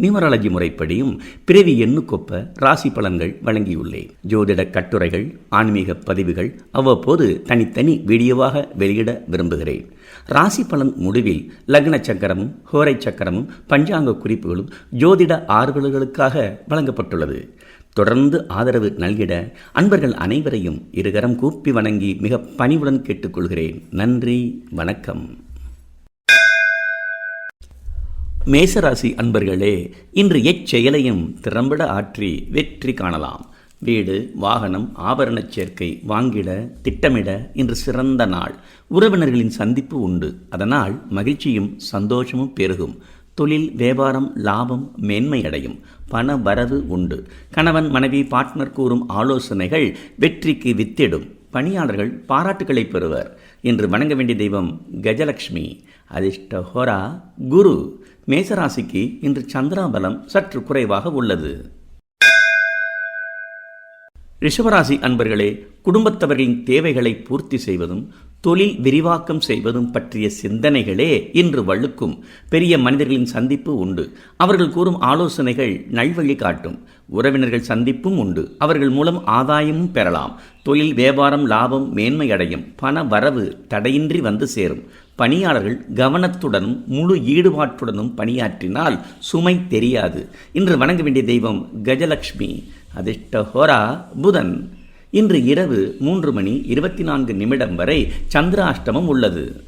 Numerology முறைப்படியும் பிறவி எண்ணுக்கொப்ப ராசி பலன்கள் வழங்கியுள்ளேன். ஜோதிட கட்டுரைகள் ஆன்மீக பதிவுகள் அவ்வப்போது தனித்தனி வீடியோவாக வெளியிட விரும்புகிறேன். ராசி பலன் முடிவில் லக்ன சக்கரமும் ஹோரை சக்கரமும் பஞ்சாங்க குறிப்புகளும் ஜோதிட ஆர்வலர்களுக்காக வழங்கப்பட்டுள்ளது. தொடர்ந்து ஆதரவு நல்கிட அன்பர்கள் அனைவரையும் இருகரம் கூப்பி வணங்கி மிக பணிவுடன் கேட்டுக்கொள்கிறேன். நன்றி வணக்கம். மேசராசி அன்பர்களே இன்று எச்செயலையும் திறம்பட ஆற்றி வெற்றி காணலாம். வீடு வாகனம் ஆபரணச் சேர்க்கை வாங்கிட திட்டமிட இன்று சிறந்த நாள். உறவினர்களின் சந்திப்பு உண்டு. அதனால் மகிழ்ச்சியும் சந்தோஷமும் பெருகும். தொழில் வியாபாரம் லாபம் மேன்மை அடையும். பண வரவு உண்டு. கணவன் மனைவி பார்ட்னர் கூறும் ஆலோசனைகள் வெற்றிக்கு வித்திடும். பணியாளர்கள் பாராட்டுகளை பெறுவர். இன்று வணங்க வேண்டிய தெய்வம் கஜலட்சுமி அதிர்ஷ்ட ஹோரா குரு. மேசராசிக்கு இன்று சந்திராபலம் சற்று குறைவாக உள்ளது. ரிஷபராசி அன்பர்களே குடும்பத்தவர்களின் தேவைகளை பூர்த்தி செய்வதும் தொழில் விரிவாக்கம் செய்வதும் பற்றிய சிந்தனைகளே இன்று வழுக்கும். பெரிய மனிதர்களின் சந்திப்பு உண்டு. அவர்கள் கூறும் ஆலோசனைகள் நல்வழி காட்டும். உறவினர்கள் சந்திப்பும் உண்டு. அவர்கள் மூலம் ஆதாயமும் பெறலாம். தொழில் வியாபாரம் லாபம் மேன்மை அடையும். பண வரவு தடையின்றி வந்து சேரும். பணியாளர்கள் கவனத்துடனும் முழு ஈடுபாட்டுடனும் பணியாற்றினால் சுமை தெரியாது. இன்று வணங்க வேண்டிய தெய்வம் கஜலட்சுமி அதிர்ஷ்டஹோரா புதன். இன்று இரவு மூன்று மணி இருபத்தி நான்கு நிமிடம் வரை சந்திராஷ்டமம் உள்ளது.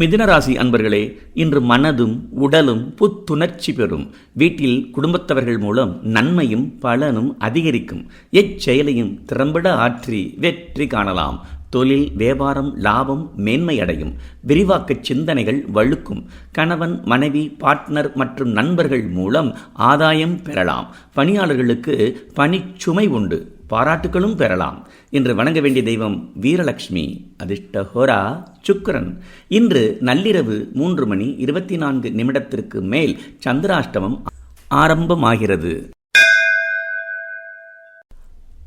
மிதுனராசி அன்பர்களே இன்று மனதும் உடலும் புத்துணர்ச்சி பெறும். வீட்டில் குடும்பத்தவர்கள் மூலம் நன்மையும் பலனும் அதிகரிக்கும். எச்செயலையும் திறம்பட ஆற்றி வெற்றி காணலாம். தொழில் வியாபாரம் லாபம் மேன்மை அடையும் விரிவாக்க சிந்தனைகள் வழுக்கும். கணவன் மனைவி பார்ட்னர் மற்றும் நண்பர்கள் மூலம் ஆதாயம் பெறலாம். பணியாளர்களுக்கு பணிச்சுமை உண்டு. பாராட்டுகளும் பெறலாம். இன்று வணங்க வேண்டிய தெய்வம் வீரலட்சுமி அதிர்ஷ்ட ஹோரா சுக்கரன். இன்று நள்ளிரவு மூன்று மணி இருபத்தி நான்கு நிமிடத்திற்கு மேல் சந்திராஷ்டமம் ஆரம்பமாகிறது.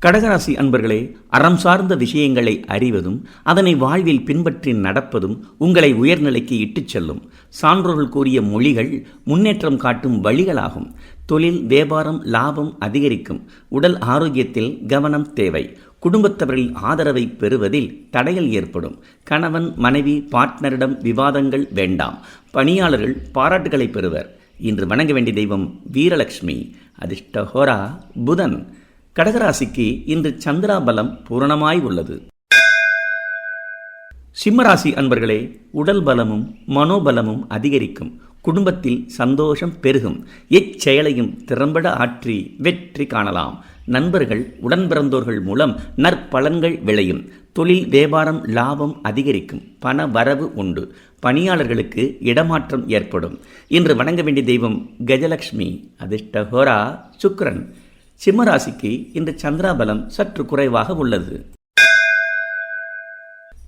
கடகராசி அன்பர்களே அறம் சார்ந்த விஷயங்களை அறிவதும் அதனை வாழ்வில் பின்பற்றி நடப்பதும் உங்களை உயர்நிலைக்கு இட்டுச் செல்லும். சான்றோர்கள் கூறிய மொழிகள் முன்னேற்றம் காட்டும் வழிகளாகும். தொழில் வியாபாரம் லாபம் அதிகரிக்கும். உடல் ஆரோக்கியத்தில் கவனம் தேவை. குடும்பத்தவர்களின் ஆதரவை பெறுவதில் தடைகள் ஏற்படும். கணவன் மனைவி பார்ட்னரிடம் விவாதங்கள் வேண்டாம். பணியாளர்கள் பாராட்டுகளை பெறுவர். இன்று வணங்க வேண்டிய தெய்வம் வீரலட்சுமி அதிர்ஷ்டஹோரா புதன். கடகராசிக்கு இன்று சந்திராபலம் பூரணமாய் உள்ளது. சிம்மராசி அன்பர்களே உடல் பலமும் மனோபலமும் அதிகரிக்கும். குடும்பத்தில் சந்தோஷம் பெருகும். எச்செயலையும் திறம்பட ஆற்றி வெற்றி காணலாம். நண்பர்கள் உடன் பிறந்தோர்கள் மூலம் நற்பலன்கள் விளையும். தொழில் வியாபாரம் லாபம் அதிகரிக்கும். பண வரவு உண்டு. பணியாளர்களுக்கு இடமாற்றம் ஏற்படும். இன்று வணங்க வேண்டிய தெய்வம் கஜலட்சுமி அதிர்ஷ்ட ஹோரா சுக்கரன். சிம்மராசிக்கு இந்த சந்திராபலம் சற்று குறைவாக உள்ளது.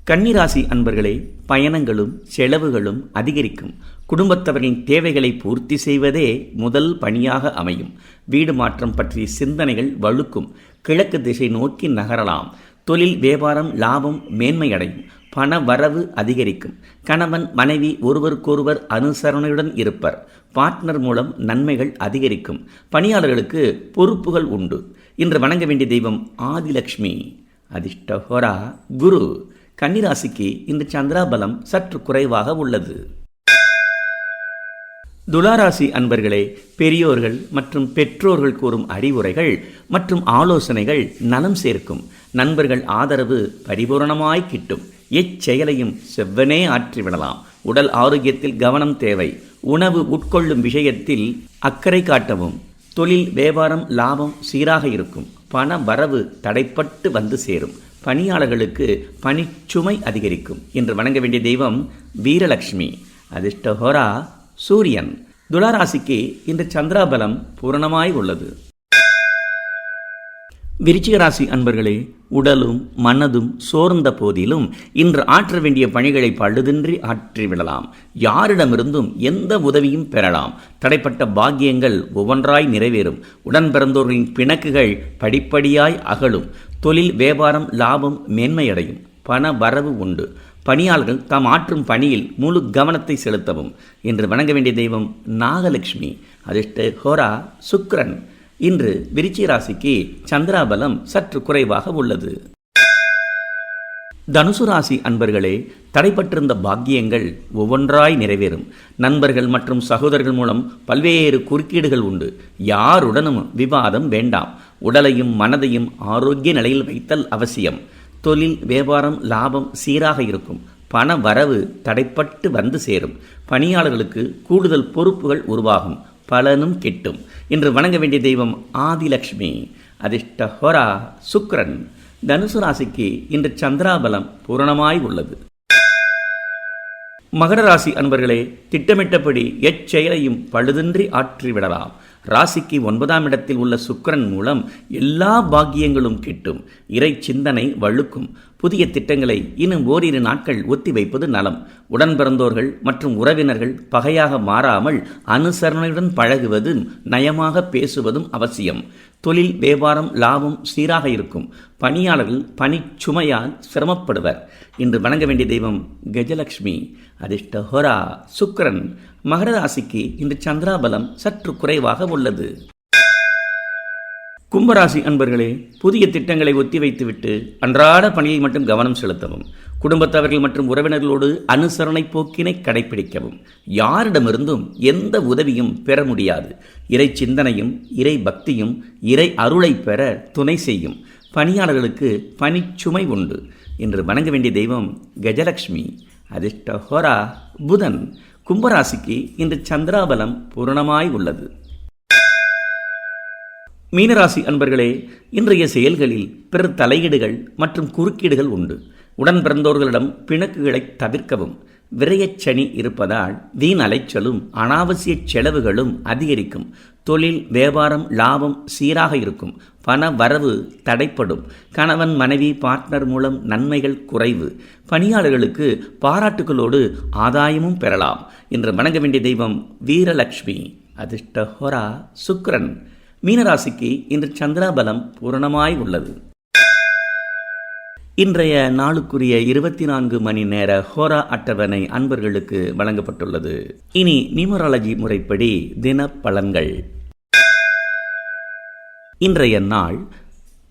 கன்னிராசி அன்பர்களே பயணங்களும் செலவுகளும் அதிகரிக்கும். குடும்பத்தவரின் தேவைகளை பூர்த்தி செய்வதே முதல் பணியாக அமையும். வீடு மாற்றம் பற்றிய சிந்தனைகள் வழுக்கும். கிழக்கு திசை நோக்கி நகரலாம். தொழில் வியாபாரம் லாபம் மேன்மையடையும். பண வரவு அதிகரிக்கும். கணவன் மனைவி ஒருவருக்கொருவர் அனுசரணையுடன் இருப்பர். பார்ட்னர் மூலம் நன்மைகள் அதிகரிக்கும். பணியாளர்களுக்கு பொறுப்புகள் உண்டு. இன்று வணங்க வேண்டிய தெய்வம் ஆதிலக்ஷ்மி. அதிர்ஷ்ட ஹோரா குரு கன்னிராசிக்கு இந்த சந்திராபலம் சற்று குறைவாக உள்ளது. துளாராசி அன்பர்களே பெரியோர்கள் மற்றும் பெற்றோர்கள் கூறும் அறிவுரைகள் மற்றும் ஆலோசனைகள் நலம் சேர்க்கும். நண்பர்கள் ஆதரவு பரிபூரணமாய் கிட்டும். எச்செயலையும் செவ்வனே ஆற்றிவிடலாம். உடல் ஆரோக்கியத்தில் கவனம் தேவை. உணவு உட்கொள்ளும் விஷயத்தில் அக்கறை காட்டவும் தொழில் வியாபாரம் லாபம் சீராக இருக்கும். பண வரவு தடைப்பட்டு வந்து சேரும். பணியாளர்களுக்கு பணிச்சுமை அதிகரிக்கும் என்று வணங்க வேண்டிய தெய்வம் வீரலட்சுமி அதிர்ஷ்டஹோரா சூரியன். துளாராசிக்கு இன்று சந்திராபலம் பூரணமாய் உள்ளது. விருச்சிக ராசி அன்பர்களே உடலும் மனதும் சோர்ந்த போதிலும் இன்று ஆற்ற வேண்டிய பணிகளை பழுதின்றி ஆற்றிவிடலாம் யாரிடமிருந்தும் எந்த உதவியும் பெறலாம். தடைப்பட்ட பாக்கியங்கள் ஒவ்வொன்றாய் நிறைவேறும். உடன் பிறந்தோர்களின் பிணக்குகள் படிப்படியாய் அகலும். தொழில் வியாபாரம் லாபம் மேன்மையடையும். பண வரவு உண்டு. பணியாளர்கள் தாம் ஆற்றும் பணியில் முழு கவனத்தை செலுத்தவும். என்று வணங்க வேண்டிய தெய்வம் நாகலட்சுமி. அதிர்ஷ்ட ஹோரா சுக்ரன் இன்று விருச்சி ராசிக்கு சந்திராபலம் சற்று குறைவாக உள்ளது. தனுசு ராசி அன்பர்களே தடைப்பட்டிருந்த பாக்கியங்கள் ஒவ்வொன்றாய் நிறைவேறும். நண்பர்கள் மற்றும் சகோதரர்கள் மூலம் பல்வேறு குறுக்கீடுகள் உண்டு. யாருடனும் விவாதம் வேண்டாம். உடலையும் மனதையும் ஆரோக்கிய நிலையில் வைத்தல் அவசியம். தொழில் வியாபாரம் லாபம் சீராக இருக்கும். பண வரவு தடைப்பட்டு வந்து சேரும். பணியாளர்களுக்கு கூடுதல் பொறுப்புகள் உருவாகும். பலனும் கிட்டும். இன்று வணங்க வேண்டிய தெய்வம் ஆதிலக்ஷ்மி. அதிர்ஷ்ட ஹொரா சுக்ரன். தனுசு ராசிக்கு இன்று சந்திராபலம் பூரணமாய் உள்ளது. மகர ராசி அன்பர்களே திட்டமிட்டபடி எச்செயலையும் பழுதின்றி ஆற்றிவிடலாம். ராசிக்கு ஒன்பதாம் இடத்தில் உள்ள சுக்கரன் மூலம் எல்லா பாக்கியங்களும் கிட்டும். இறை சிந்தனை வழுக்கும். புதிய திட்டங்களை இன்னும் ஓரிரு நாட்கள் ஒத்தி வைப்பது நலம். உடன் பிறந்தோர்கள் மற்றும் உறவினர்கள் பகையாக மாறாமல் அனுசரணையுடன் பழகுவதும் நயமாக பேசுவதும் அவசியம். தொழில் வியாபாரம் லாபம் சீராக இருக்கும். பணியாளர்கள் பணிச்சுமையால் சிரமப்படுவர். இன்று வணங்க வேண்டிய தெய்வம் கஜலட்சுமி அதிர்ஷ்ட ஹொரா. சுக்கரன். மகர ராசிக்கு இன்று சந்திராபலம் சற்று குறைவாக உள்ளது. கும்பராசி அன்பர்களே புதிய திட்டங்களை ஒத்திவைத்துவிட்டு அன்றாட பணியை மட்டும் கவனம் செலுத்தவும் குடும்பத்தவர்கள் மற்றும் உறவினர்களோடு அனுசரணை போக்கினை கடைபிடிக்கவும் யாரிடமிருந்தும் எந்த உதவியும் பெற முடியாது. இறை சிந்தனையும் இறை பக்தியும் இறை அருளை பெற துணை செய்யும். பணியாளர்களுக்கு பணிச்சுமை உண்டு. என்று வணங்க வேண்டிய தெய்வம் கஜலக்ஷ்மி. அதிர்ஷ்ட ஹோரா புதன். கும்பராசிக்கு இன்று சந்திராபலம் பூரணமாய் உள்ளது. மீனராசி அன்பர்களே இன்றைய செயல்களில் பிற தலையீடுகள் மற்றும் குறுக்கீடுகள் உண்டு. உடன் பிறந்தோர்களிடம் பிணக்குகளை தவிர்க்கவும் விரயச்சனி இருப்பதால் வீண் அலைச்சலும் அனாவசிய செலவுகளும் அதிகரிக்கும். தொழில் வியாபாரம் லாபம் சீராக இருக்கும். பண வரவு தடைப்படும். கணவன் மனைவி பார்ட்னர் மூலம் நன்மைகள் குறைவு. பணியாளர்களுக்கு பாராட்டுகளோடு ஆதாயமும் பெறலாம். என்று வணங்க வேண்டிய தெய்வம் வீரலட்சுமி. அதிர்ஷ்ட ஹொரா சுக்ரன் மீனராசிக்கு இன்று சந்திராபலம் பூரணமாய் உள்ளது. இன்றைய நாளுக்குரிய இருபத்தி நான்கு மணி நேர ஹோரா அட்டவணை அன்பர்களுக்கு வழங்கப்பட்டுள்ளது. இனி நியூமராலஜி முறைப்படி தின பலன்கள் இன்றைய நாள்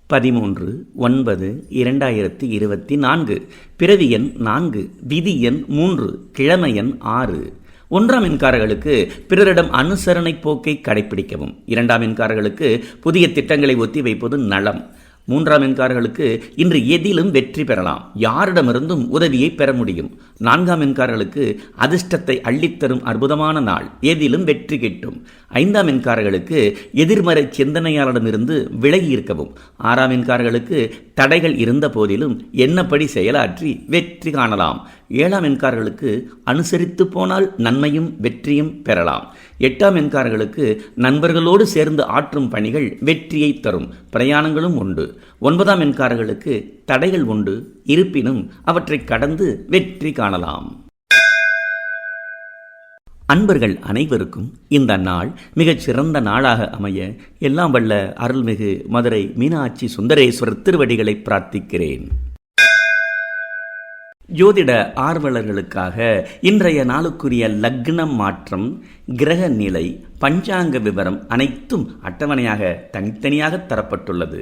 பதிமூன்று ஒன்பது இரண்டாயிரத்தி இருபத்தி நான்கு. பிறவி எண் நான்கு விதி எண் மூன்று கிழமை எண் ஆறு. ஒன்றாம் எண்காரர்களுக்கு பிறரிடம் அனுசரணை போக்கை கடைபிடிக்கவும் இரண்டாம் எண்காரர்களுக்கு புதிய திட்டங்களை ஒத்தி வைப்பது நலம். மூன்றாம் எண்காரர்களுக்கு இன்று எதிலும் வெற்றி பெறலாம். யாரிடமிருந்தும் உதவியை பெற முடியும். நான்காம் எண்காரர்களுக்கு அதிர்ஷ்டத்தை அள்ளித்தரும் அற்புதமான நாள். எதிலும் வெற்றி கிட்டும். ஐந்தாம் எண்காரர்களுக்கு எதிர்மறை சிந்தனையாளரிடமிருந்து விலகி இருக்கவும். ஆறாம் எண்காரர்களுக்கு தடைகள் இருந்த போதிலும் என்னப்படி செயலாற்றி வெற்றி காணலாம். ஏழாம் எண்காரர்களுக்கு அனுசரித்து போனால் நன்மையும் வெற்றியும் பெறலாம். எட்டாம் எண்காரர்களுக்கு நண்பர்களோடு சேர்ந்து ஆற்றும் பணிகள் வெற்றியை தரும் பிரயாணங்களும் உண்டு. ஒன்பதாம் எண்காரர்களுக்கு தடைகள் உண்டு. இருப்பினும் அவற்றை கடந்து வெற்றி காணலாம். அன்பர்கள் அனைவருக்கும் இந்த நாள் மிகச் சிறந்த நாளாக அமைய எல்லாம் வல்ல அருள்மிகு மதுரை மீனாட்சி சுந்தரேஸ்வரர் திருவடிகளை பிரார்த்திக்கிறேன். ஜோதிட ஆர்வலர்களுக்காக இன்றைய நாளுக்குரிய லக்னம் மாற்றம் கிரக நிலை பஞ்சாங்க விவரம் அனைத்தும் அட்டவணையாக தனித்தனியாக தரப்பட்டுள்ளது.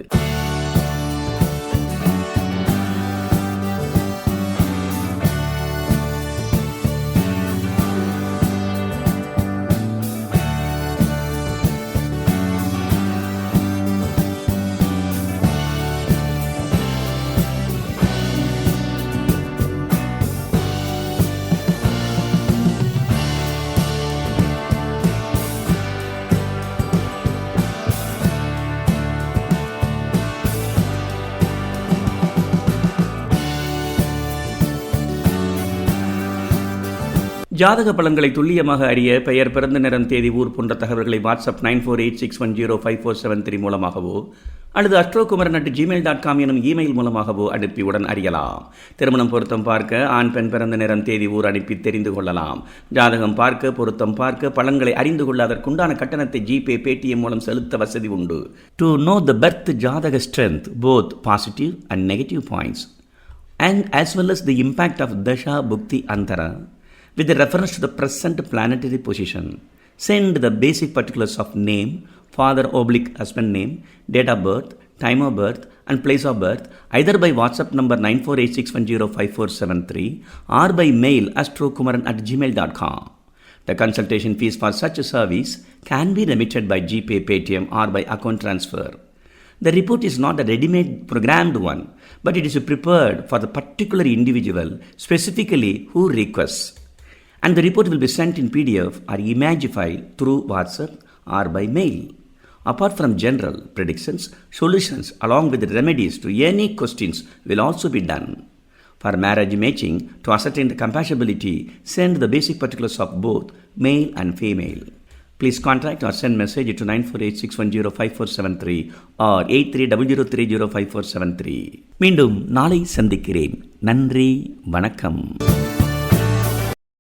ஜாதக பலன்களை துல்லியமாக அறிய பெயர் பிறந்த நேரம் தேதி ஊர் போன்ற தகவல்களை WhatsApp nine four eight six one zero five four seven three மூலமாகவோ அல்லது Astrokumaran at Gmail dot com எனும் இமெயில் மூலமாகவோ அனுப்பி உடன் அறியலாம். திருமணம் பொருத்தம் பார்க்க ஆண் பெண் பிறந்த நேரம் தேதி ஊர் அனுப்பி தெரிந்து கொள்ளலாம். ஜாதகம் பார்க்க பொருத்தம் பார்க்க பலன்களை அறிந்து கொள்ள அதற்குண்டான கட்டணத்தை ஜிபே பேடிஎம் மூலம் செலுத்த வசதி உண்டு. To know the birth jataka strength both positive and negative points and as well as the impact of dasha bhukti Antara with reference to the present planetary position. Send the basic particulars of name, father oblique husband name, date of birth, time of birth, and place of birth either by WhatsApp number 9486105473 or by mail astrokumaran at gmail.com. The consultation fees for such a service can be remitted by GPay, Paytm, or by account transfer. The report is not a ready-made programmed one, but it is prepared for the particular individual specifically who requests And the report will be sent in PDF or image file through WhatsApp or by mail. Apart from general predictions, solutions along with remedies to any questions will also be done. For marriage matching, to ascertain the compatibility, send the basic particulars of both male and female. Please contact or send message to 9486105473 or 8300305473. மீண்டும் நாளை சந்திக்கிறேன் நன்றி வணக்கம்